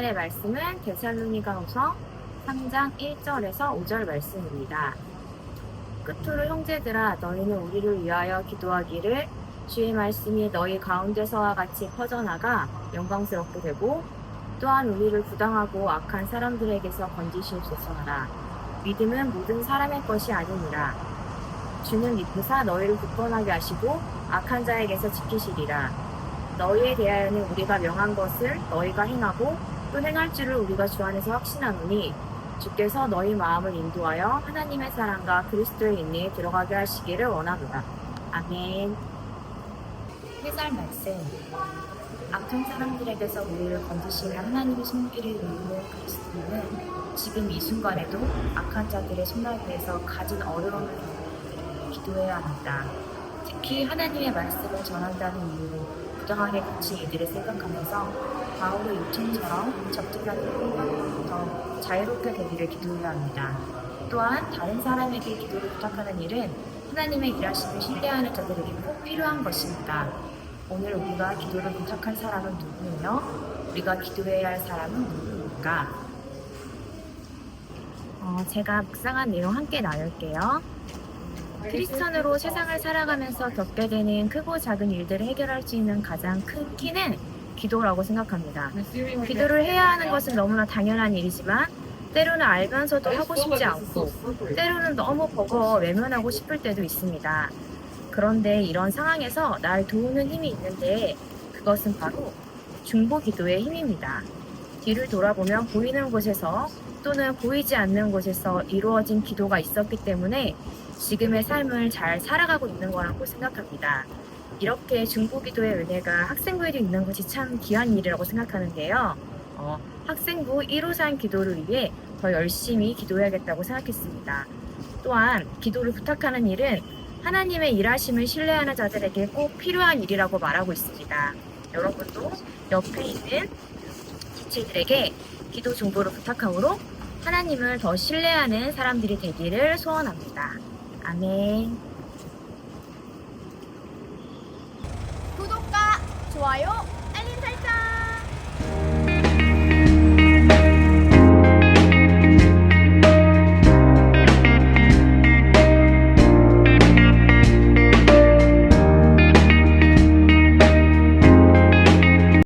말씀은 데살로니가후서 3장 1절에서 5절 말씀입니다. 끝으로 형제들아 너희는 우리를 위하여 기도하기를 주의 말씀이 너희 가운데서와 같이 퍼져나가 영광스럽게 되고 또한 우리를 부당하고 악한 사람들에게서 건지시옵소서 하라. 믿음은 모든 사람의 것이 아니니라. 주는 믿으사 너희를 굳건하게 하시고 악한 자에게서 지키시리라. 너희에 대하여는 우리가 명한 것을 너희가 행하고 또 행할 줄을 우리가 주 안에서 확신하노니 주께서 너희 마음을 인도하여 하나님의 사랑과 그리스도의 인내에 들어가게 하시기를 원하노라. 아멘. 해설 말씀. 악한 사람들에게서 우리를 건지시는 하나님의 손길을 이루는 그리스도는 지금 이 순간에도 악한 자들의 손아귀에서 가진 어려움을 기도해야 합니다. 특히 하나님의 말씀을 전한다는 이유로 부당하게 갇힌 이들을 생각하면서 바울의 요청처럼 적극하고 더 자유롭게 되기를 기도해야 합니다. 또한 다른 사람에게 기도를 부탁하는 일은 하나님의 일하심을 신뢰하는 자들에게 꼭 필요한 것입니다. 오늘 우리가 기도를 부탁할 사람은 누구며 우리가 기도해야 할 사람은 누구입니까? 어, 제가 묵상한 내용 함께 나눌게요. 크리스천으로 세상을 살아가면서 겪게 되는 크고 작은 일들을 해결할 수 있는 가장 큰 키는 기도라고 생각합니다. 기도를 해야 하는 것은 너무나 당연한 일이지만 때로는 알면서도 하고 싶지 않고 때로는 너무 버거워 외면하고 싶을 때도 있습니다. 그런데 이런 상황에서 날 도우는 힘이 있는데 그것은 바로 중보 기도의 힘입니다. 뒤를 돌아보면 보이는 곳에서 또는 보이지 않는 곳에서 이루어진 기도가 있었기 때문에 지금의 삶을 잘 살아가고 있는 거라고 생각합니다. 이렇게 중보 기도의 은혜가 학생부에도 있는 것이 참 귀한 일이라고 생각하는데요. 어, 학생부 1호산 기도를 위해 더 열심히 기도해야겠다고 생각했습니다. 또한 기도를 부탁하는 일은 하나님의 일하심을 신뢰하는 자들에게 꼭 필요한 일이라고 말하고 있습니다. 여러분도 옆에 있는 지체들에게 기도 정보를 부탁함으로 하나님을 더 신뢰하는 사람들이 되기를 소원합니다. 아멘. 구독과 좋아요